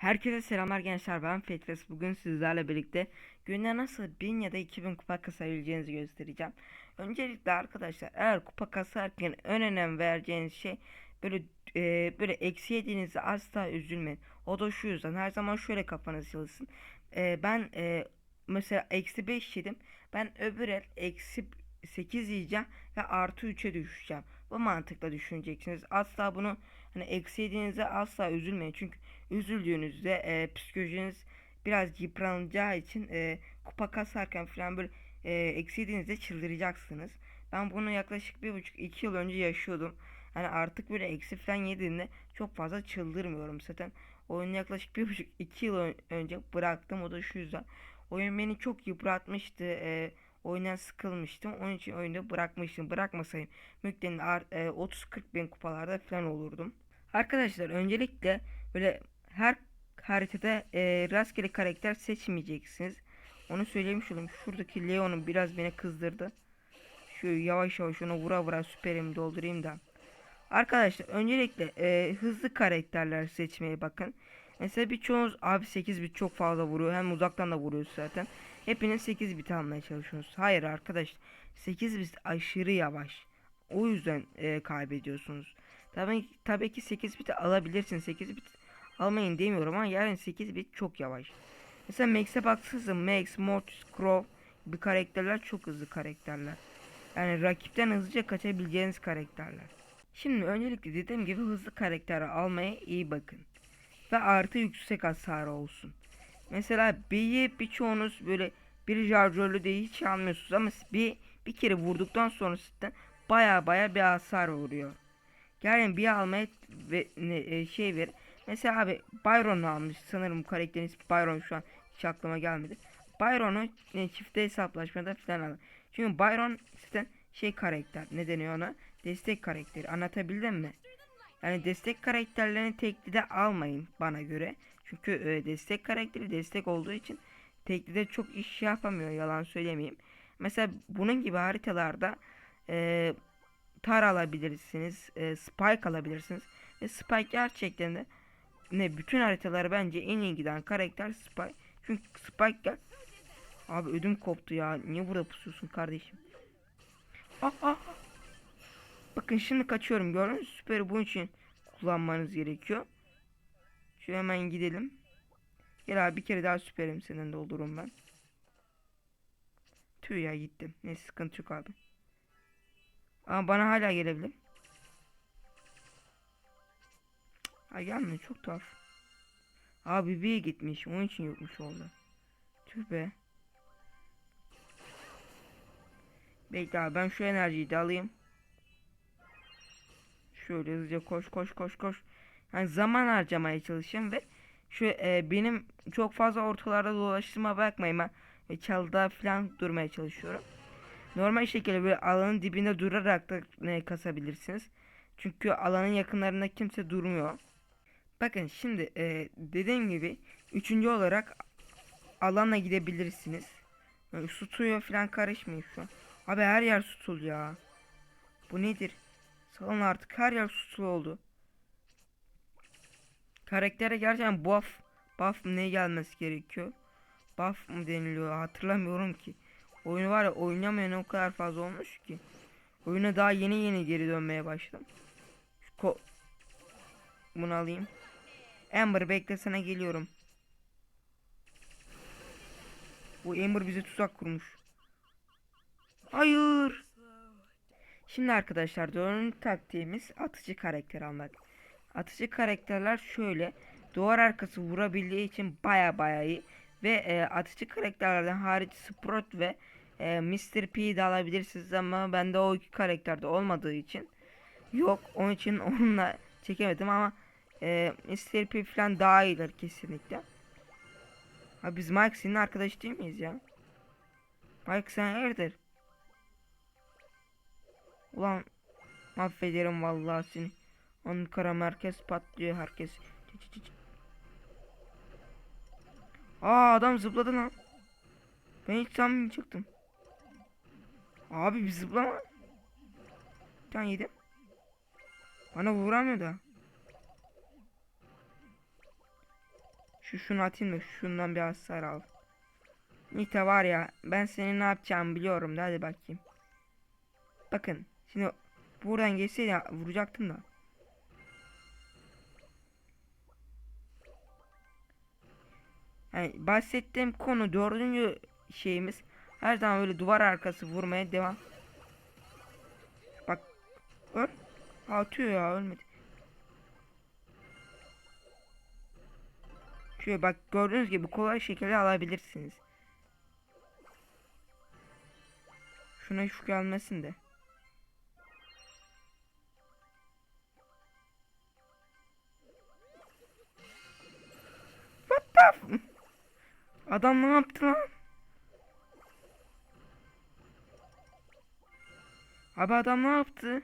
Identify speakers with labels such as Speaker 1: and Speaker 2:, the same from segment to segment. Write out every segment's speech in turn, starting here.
Speaker 1: Herkese selamlar gençler ben Fetres bugün sizlerle birlikte günde nasıl 1000 ya da 2000 kupa kasabileceğinizi göstereceğim. Öncelikle arkadaşlar eğer kupa kasarken en önem vereceğiniz şey böyle e, böyle eksi yediğinizde asla üzülmeyin. O da şu yüzden her zaman şöyle kafanız çalışsın. E, ben e, mesela eksi 5 yedim ben öbür el eksi 8 yiyeceğim ve artı 3'e düşeceğim. Bu mantıkla düşüneceksiniz. Asla bunu hani eksi asla üzülmeyin. Çünkü üzüldüğünüzde e, psikolojiniz biraz yıpranacağı için e, kupa kasarken falan böyle e, eksi çıldıracaksınız. Ben bunu yaklaşık bir buçuk iki yıl önce yaşıyordum. Hani artık böyle eksi falan yediğimde çok fazla çıldırmıyorum zaten. Oyunu yaklaşık bir buçuk iki yıl ön- önce bıraktım o da şu yüzden. Oyun beni çok yıpratmıştı. E, oyundan sıkılmıştım. Onun için oyunu bırakmıştım. Bırakmasaydım Mükten 30-40 bin kupalarda falan olurdum. Arkadaşlar öncelikle böyle her haritada e, rastgele karakter seçmeyeceksiniz. Onu söylemiş olayım. Şuradaki Leon'un biraz beni kızdırdı. Şu yavaş yavaş ona vura vura süperimi doldurayım da. Arkadaşlar öncelikle e, hızlı karakterler seçmeye bakın. Mesela birçoğunuz abi 8 bit çok fazla vuruyor. Hem uzaktan da vuruyor zaten. Hepiniz 8 bit almaya çalışıyorsunuz. Hayır arkadaş 8 bit aşırı yavaş. O yüzden e, kaybediyorsunuz. Tabii, tabii ki 8 bit alabilirsin. 8 bit almayın demiyorum ama yani 8 bit çok yavaş. Mesela Max'e baksanıza Max, Mortis, Crow bir karakterler çok hızlı karakterler. Yani rakipten hızlıca kaçabileceğiniz karakterler. Şimdi öncelikle dediğim gibi hızlı karakter almaya iyi bakın. Ve artı yüksek hasar olsun. Mesela B'yi birçoğunuz böyle bir şarjörlü de hiç almıyorsunuz ama bir, bir kere vurduktan sonra sizden baya baya bir hasar vuruyor. Yani bir almaya ve ne, e, şey ver. Mesela abi Byron almış sanırım karakterin ismi Byron şu an hiç aklıma gelmedi. Byron'u e, çifte hesaplaşmada falan alın. Çünkü Byron zaten şey karakter ne deniyor ona destek karakteri anlatabildim mi? Yani destek karakterlerini teklide almayın bana göre. Çünkü e, destek karakteri destek olduğu için teklide çok iş yapamıyor yalan söylemeyeyim. Mesela bunun gibi haritalarda e, tar alabilirsiniz, e, spike alabilirsiniz. Ve spike gerçekten de ne bütün haritaları bence en iyi giden karakter spike. Çünkü spike gel. Abi ödüm koptu ya. Niye burada pusuyorsun kardeşim? Ah ah. ah. Bakın şimdi kaçıyorum gördünüz mü? Süperi bunun için kullanmanız gerekiyor. Şu hemen gidelim. Gel abi bir kere daha süperim senin doldururum ben. Tüh ya gittim. Neyse sıkıntı yok abi. Ama bana hala gelebilir. Ha gelmiyor çok tuhaf. Abi bir gitmiş onun için yokmuş oldu. Tüh be. Bekle abi ben şu enerjiyi de alayım. Şöyle hızlıca koş koş koş koş. Yani zaman harcamaya çalışayım ve şu e, benim çok fazla ortalarda dolaştığıma bakmayın ben e, çalıda falan durmaya çalışıyorum. Normal şekilde böyle alanın dibinde durarak da e, kasabilirsiniz. Çünkü alanın yakınlarında kimse durmuyor. Bakın şimdi e, dediğim gibi üçüncü olarak alanla gidebilirsiniz. Yani su suya falan karışmayın şu an. Abi her yer sutul ya. Bu nedir? Salon artık her yer susul oldu. Karaktere gerçekten buff, buff ne gelmesi gerekiyor? Buff mı deniliyor hatırlamıyorum ki. Oyunu var ya oynamayan o kadar fazla olmuş ki. Oyuna daha yeni yeni geri dönmeye başladım. Ko Bunu alayım. Amber beklesene geliyorum. Bu Amber bize tuzak kurmuş. Hayır. Şimdi arkadaşlar dördüncü taktiğimiz atıcı karakter almak. Atıcı karakterler şöyle duvar arkası vurabildiği için baya baya iyi ve e, atıcı karakterlerden hariç Sprout ve e, Mr. P'yi de alabilirsiniz ama bende o iki karakterde olmadığı için yok onun için onunla çekemedim ama e, Mr. P falan daha iyiler kesinlikle. Ha biz Mike senin arkadaş değil miyiz ya? Mike sen hayırdır? Ulan mahvederim vallahi seni. Ankara merkez patlıyor herkes. Aa adam zıpladı lan. Ben hiç sanmayacaktım. Abi bir zıplama. Bir yedim. Bana vuramıyor da. Şu şunu atayım da şundan bir hasar al. Nita var ya ben senin ne yapacağımı biliyorum da hadi bakayım. Bakın şimdi buradan geçseydi vuracaktım da. Yani bahsettiğim konu dördüncü şeyimiz her zaman öyle duvar arkası vurmaya devam. Bak öl. Atıyor ya ölmedi. Şöyle bak gördüğünüz gibi kolay şekilde alabilirsiniz. Şuna şu gelmesin de. What the Adam ne yaptı lan? Abi adam ne yaptı?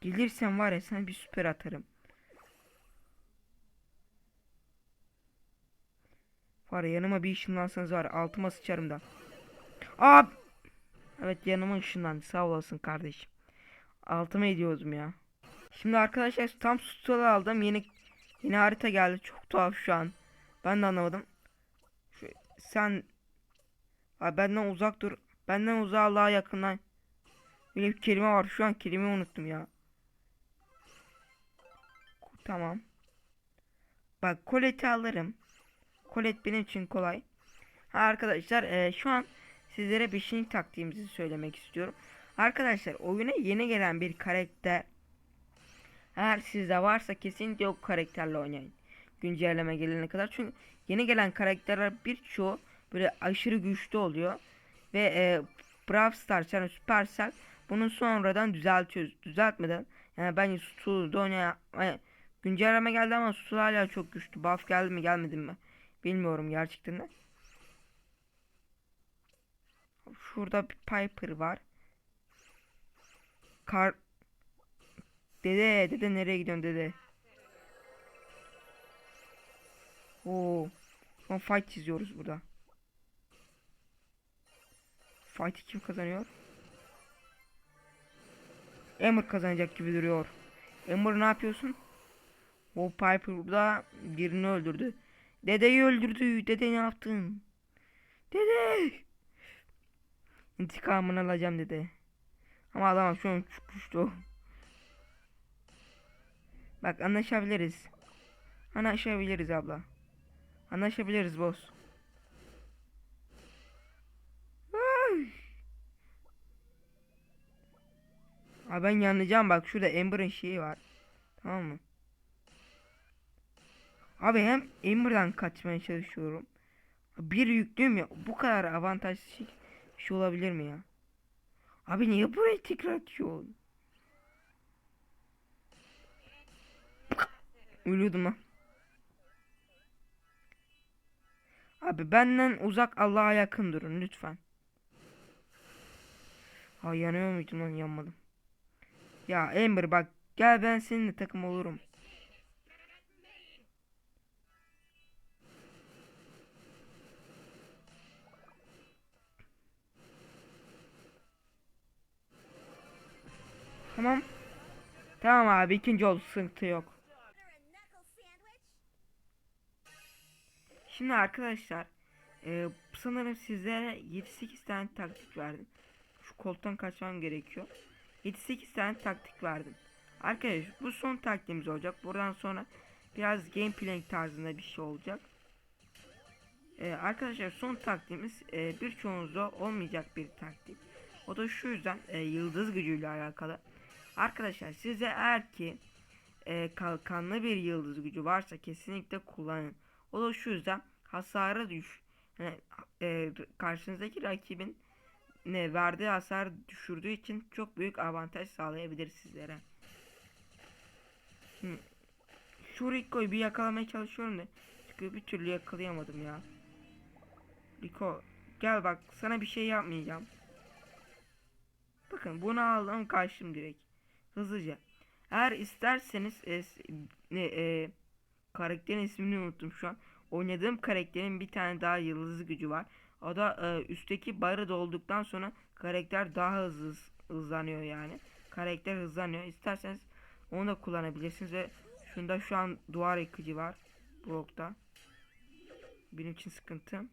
Speaker 1: Gelirsen var ya sana bir süper atarım. Var ya yanıma bir ışınlansanız var altıma sıçarım da. Aa! Evet yanıma ışınlandı sağ olasın kardeşim. Altıma ediyordum ya. Şimdi arkadaşlar tam sutalı aldım yeni yeni harita geldi çok tuhaf şu an. Ben de anlamadım. Şu, sen Abi benden uzak dur. Benden uzağa Allah'a yakından. Böyle bir kelime var şu an kelimeyi unuttum ya. Tamam. Bak koleti alırım. Kolet benim için kolay. Ha, arkadaşlar e, şu an sizlere 5. taktiğimizi söylemek istiyorum. Arkadaşlar oyuna yeni gelen bir karakter eğer sizde varsa kesinlikle o karakterle oynayın. Güncelleme gelene kadar. Çünkü yeni gelen karakterler birçoğu böyle aşırı güçlü oluyor. Ve e, Brawl Stars yani Supercell bunu sonradan düzeltiyor. Düzeltmeden yani bence Stu'da oynayan yani güncelleme geldi ama Stu hala çok güçlü. Buff geldi mi gelmedi mi bilmiyorum gerçekten de. Şurada bir Piper var. Kar Dede dede nereye gidiyorsun dede? Oo. Son fight çiziyoruz burada. Fight'i kim kazanıyor? Ember kazanacak gibi duruyor. Ember ne yapıyorsun? O Piper burada birini öldürdü. Dedeyi öldürdü. Dede ne yaptın? Dede! İntikamını alacağım dede. Ama alamam şu an çok güçlü. Bak anlaşabiliriz. Anlaşabiliriz abla. Anlaşabiliriz boss. Abi ben yanlayacağım bak şurada Ember'ın şeyi var. Tamam mı? Abi hem Ember'dan kaçmaya çalışıyorum. Bir yüklüyüm ya bu kadar avantajlı şey, şey olabilir mi ya? Abi niye burayı tekrar atıyorsun? Ölüyordum. Abi benden uzak Allah'a yakın durun lütfen. Ha yanıyor muydum lan yanmadım. Ya Ember bak gel ben seninle takım olurum. Tamam. Tamam abi ikinci oldu sıkıntı yok. Şimdi arkadaşlar e, sanırım sizlere 7-8 tane taktik verdim. Şu koltuktan kaçmam gerekiyor. 7-8 tane taktik verdim. Arkadaşlar bu son taktiğimiz olacak. Buradan sonra biraz gameplay tarzında bir şey olacak. E, arkadaşlar son taktiğimiz e, birçoğunuzda olmayacak bir taktik. O da şu yüzden e, yıldız gücüyle alakalı. Arkadaşlar size eğer ki e, kalkanlı bir yıldız gücü varsa kesinlikle kullanın. O da şu yüzden hasarı düş. Yani, e, karşınızdaki rakibin ne verdiği hasar düşürdüğü için çok büyük avantaj sağlayabilir sizlere. Şimdi, şu Rico'yu bir yakalamaya çalışıyorum da çünkü bir türlü yakalayamadım ya. Rico gel bak sana bir şey yapmayacağım. Bakın bunu aldım kaçtım direkt. Hızlıca. Eğer isterseniz e, e, karakterin ismini unuttum şu an. Oynadığım karakterin bir tane daha yıldız gücü var. O da e, üstteki barı dolduktan sonra karakter daha hızlı hızlanıyor yani. karakter hızlanıyor. İsterseniz onu da kullanabilirsiniz ve şunda şu an duvar yıkıcı var. Brock'ta. Benim için sıkıntı.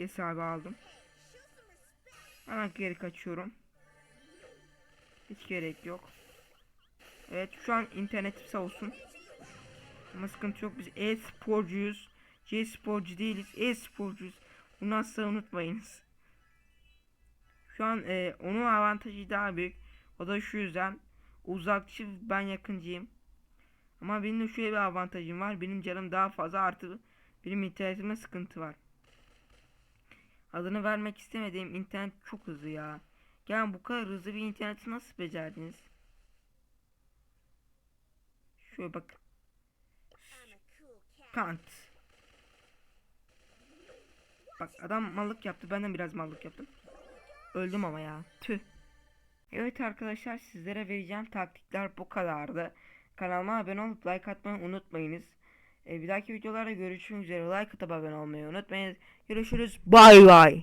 Speaker 1: Yes aldım. Hemen geri kaçıyorum. Hiç gerek yok. Evet şu an internetim sağ olsun. Ama sıkıntı yok biz e-sporcuyuz. C-sporcu değiliz e-sporcuyuz. Bunu asla unutmayınız. Şu an e, onun avantajı daha büyük. O da şu yüzden uzakçı ben yakıncıyım. Ama benim şöyle bir avantajım var. Benim canım daha fazla artı benim internetimde sıkıntı var. Adını vermek istemediğim internet çok hızlı ya. Yani bu kadar hızlı bir interneti nasıl becerdiniz? Şöyle bak. Kant. Bak adam mallık yaptı. Ben de biraz mallık yaptım. Öldüm ama ya. Tüh. Evet arkadaşlar sizlere vereceğim taktikler bu kadardı. Kanalıma abone olup like atmayı unutmayınız. Ee, bir dahaki videolarda görüşmek üzere. Like atıp abone olmayı unutmayınız. Görüşürüz. Bay bay.